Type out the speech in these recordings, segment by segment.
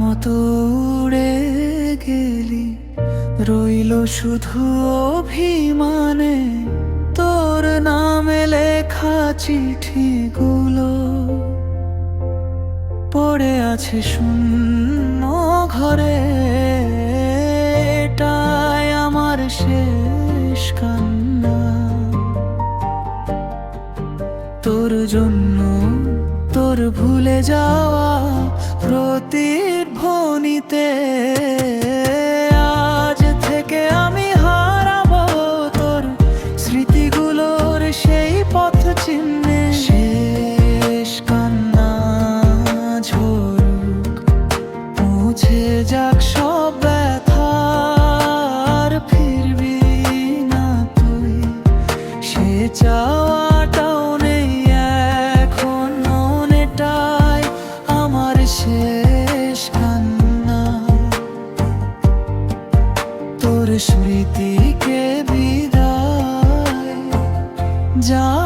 মতো উড়ে গেলি। রইল শুধু অভিমানে। তোর নামে লেখা চিঠিগুলো। পড়ে আছে শূন্য ঘরে। এটাই আমার শেষ কান্না। তোর জন্য তোর ভুলে যাওয়া প্রতিধ্বনিতে চাওয়াটাও নেই এখন মনেটাই আমার শেষ কান্না। তোর স্মৃতিকে বিদায় জানানো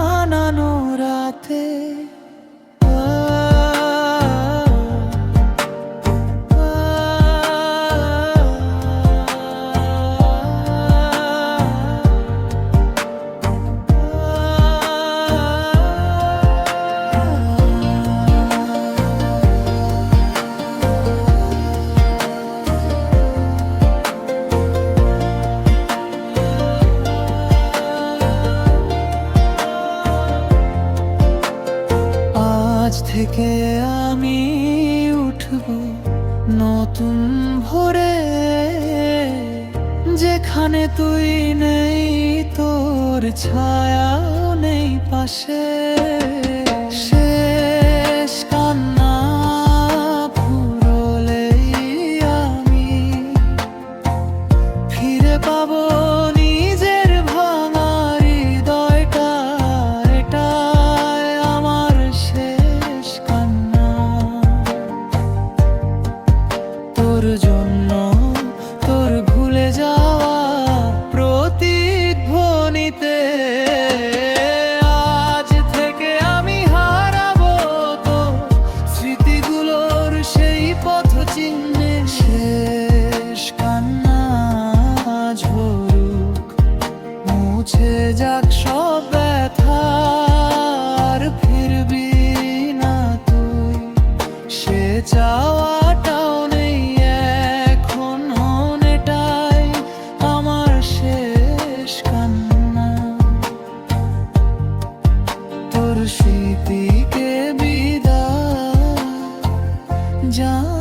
থেকে আমি উঠব নতুন ভোরে। যেখানে তুই নেই তোর ছায়া নেই পাশে। তোর স্মৃতিকে বিদা যা